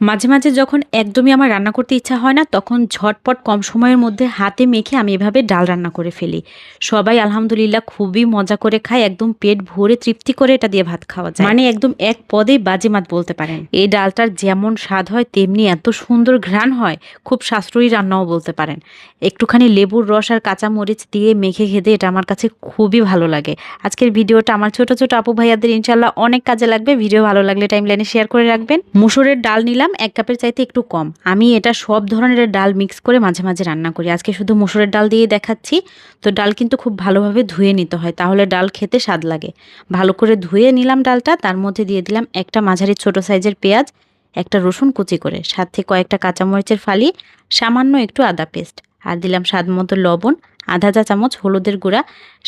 মাঝে মাঝে যখন একদমই আমার রান্না করতে ইচ্ছা হয় না, তখন ঝটপট কম সময়ের মধ্যে হাতে মেখে আমি এভাবে ডাল রান্না করে ফেলি। সবাই আলহামদুলিল্লাহ খুবই মজা করে খায়, একদম পেট ভরে তৃপ্তি করে এটা দিয়ে ভাত খাওয়া যায়। মানে একদম এক পদেই বাজিমাত বলতে পারেন। এই ডালটার যেমন স্বাদ হয়, তেমনি এত সুন্দর ঘ্রাণ হয়, খুব সাশ্রয়ী রান্নাও বলতে পারেন। একটুখানি লেবুর রস আর কাঁচা মরিচ দিয়ে মেখে খেতে এটা আমার কাছে খুবই ভালো লাগে। আজকের ভিডিওটা আমার ছোট ছোট আপু ভাইয়াদের ইনশাল্লাহ অনেক কাজে লাগবে। ভিডিও ভালো লাগলে টাইম লাইনে শেয়ার করে রাখবেন। মুসুরের ডাল নিলাম। এক কাপের চাইতে একটু কম। আমি এটা সব ধরনের ডাল মিক্স করে মাঝে মাঝে রান্না করি। আজকে শুধু মুসুরের ডাল দিয়ে দেখাচ্ছি। তো ডাল কিন্তু খুব ভালোভাবে ধুয়ে নিতে হয়, তাহলে ডাল খেতে স্বাদ লাগে। ভালো করে ধুয়ে নিলাম ডালটা, তার মধ্যে দিয়ে দিলাম একটা মাঝারি ছোট সাইজের পেঁয়াজ, একটা রসুন কুচি করে, সাথে কয়েকটা কাঁচামরিচের ফালি, সামান্য একটু আদা পেস্ট আর দিলাম স্বাদ মতো লবণ আধা চা চামচ হলুদের গুঁড়া,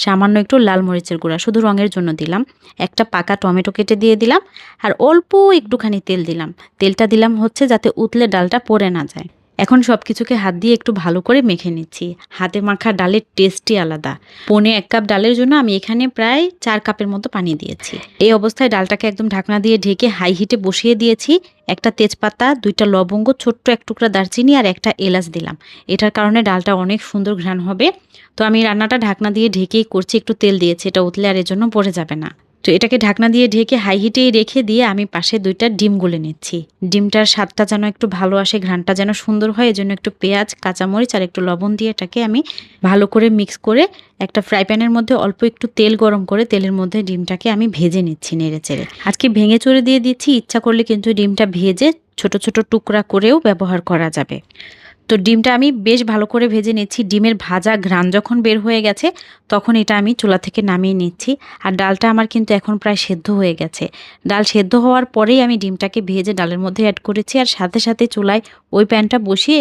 সামান্য একটু লাল মরিচের গুঁড়া, শুধু রঙের জন্য দিলাম। একটা পাকা টমেটো কেটে দিয়ে দিলাম আর অল্প একটুখানি তেল দিলাম। তেলটা দিলাম হচ্ছে যাতে উতলে ডালটা পড়ে না যায়। এখন সব কিছুকে হাত দিয়ে একটু ভালো করে মেখে নিচ্ছি। হাতে মাখা ডালের টেস্টই আলাদা। পনে এক কাপ ডালের জন্য আমি এখানে প্রায় চার কাপের মতো পানি দিয়েছি। এই অবস্থায় ডালটাকে একদম ঢাকনা দিয়ে ঢেকে হাই হিটে বসিয়ে দিয়েছি। একটা তেজপাতা, দুইটা লবঙ্গ, ছোট্ট এক টুকরা দারচিনি আর একটা এলাচ দিলাম। এটার কারণে ডালটা অনেক সুন্দর ঘ্রাণ হবে। তো আমি রান্নাটা ঢাকনা দিয়ে ঢেকেই করছি, একটু তেল দিয়েছি। এটা উতলে আর এর জন্য পড়ে যাবে না। তো এটাকে ঢাকনা দিয়ে ঢেকে হাই হিটেই রেখে দিয়ে আমি পাশে দুইটা ডিম গুলে নিচ্ছি। ডিমটার স্বাদটা যেন একটু ভালো আসে ঘ্রানটা যেন সুন্দর হয়, এজন্য একটু পেঁয়াজ, কাঁচামরিচ আর একটু লবণ দিয়ে এটাকে আমি ভালো করে মিক্স করে একটা ফ্রাই প্যানের মধ্যে অল্প একটু তেল গরম করে তেলের মধ্যে ডিমটাকে আমি ভেজে নিচ্ছি নেড়ে চেড়ে। আজকে ভেঙে চড়ে দিয়ে দিচ্ছি, ইচ্ছা করলে কিন্তু ডিমটা ভেজে ছোট ছোট টুকরা করেও ব্যবহার করা যাবে। তো ডিমটা আমি বেশ ভালো করে ভেজে নিচ্ছি। ডিমের ভাজা ঘ্রাণ যখন বের হয়ে গেছে, তখন এটা আমি চুলা থেকে নামিয়ে নিচ্ছি। আর ডালটা আমার কিন্তু এখন প্রায় সেদ্ধ হয়ে গেছে। ডাল সেদ্ধ হওয়ার পরেই আমি ডিমটাকে ভেজে ডালের মধ্যে অ্যাড করেছি। আর সাথে সাথে চুলায় ওই প্যানটা বসিয়ে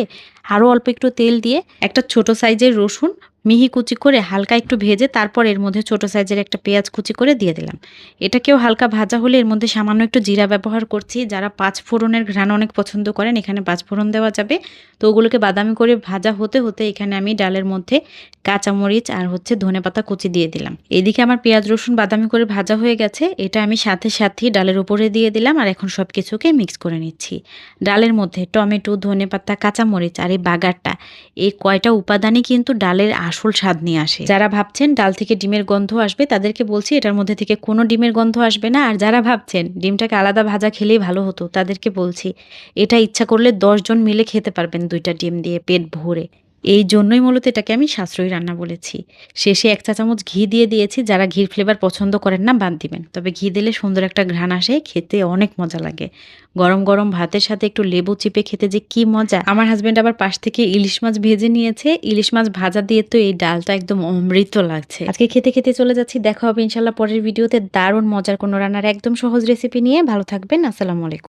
আরও অল্প একটু তেল দিয়ে একটা ছোট সাইজের রসুন মিহি কুচি করে হালকা একটু ভেজে তারপর এর মধ্যে ছোট সাইজের একটা পেঁয়াজ কুচি করে দিয়ে দিলাম। এটাকেও হালকা ভাজা হলে এর মধ্যে সামান্য একটু জিরা ব্যবহার করছি। যারা পাঁচ ফোড়নের ঘ্রাণ অনেক পছন্দ করেন, এখানে পাঁচ ফোড়ন দেওয়া যাবে। তো ওগুলোকে বাদামি করে ভাজা হতে হতে এখানে আমি ডালের মধ্যে কাঁচামরিচ আর হচ্ছে ধনে পাতা কুচি দিয়ে দিলাম। এদিকে আমার পেঁয়াজ রসুন বাদামি করে ভাজা হয়ে গেছে। এটা আমি সাথে সাথেই ডালের উপরে দিয়ে দিলাম আর এখন সব কিছুকে মিক্স করে নিচ্ছি। ডালের মধ্যে টমেটো ধনে পাতা কাঁচামরিচ আর বাগারটা। এই কয়টা উপাদানই কিন্তু ডালের আসল স্বাদ নিয়ে আসে। যারা ভাবছেন ডাল থেকে ডিমের গন্ধ আসবে, তাদেরকে বলছি এটার মধ্যে থেকে কোনো ডিমের গন্ধ আসবে না। আর যারা ভাবছেন ডিমটাকে আলাদা ভাজা খেলেই ভালো হতো, তাদেরকে বলছি, এটা ইচ্ছা করলে দশজন মিলে খেতে পারবেন দুইটা ডিম দিয়ে পেট ভরে। এই জন্যই মূলত এটাকে আমি সাশ্রয়ী রান্না বলেছি। শেষে এক চা চামচ ঘি দিয়ে দিয়েছি, যারা ঘির ফ্লেভার পছন্দ করেন না বাদ দিবেন। তবে ঘি দিলে সুন্দর একটা ঘ্রাণ আসে, খেতে অনেক মজা লাগে। গরম গরম ভাতের সাথে একটু লেবু চিপে খেতে যে কি মজা! আমার হাজব্যান্ড আবার পাশ থেকে ইলিশ মাছ ভেজে নিয়েছে। ইলিশ মাছ ভাজা দিয়ে তো এই ডালটা একদম অমৃত লাগছে। আজকে খেতে খেতে চলে যাচ্ছি, দেখা হবে ইনশাল্লাহ পরের ভিডিওতে দারুণ মজার কোনো রান্নার একদম সহজ রেসিপি নিয়ে। ভালো থাকবেন, আসসালামু আলাইকুম।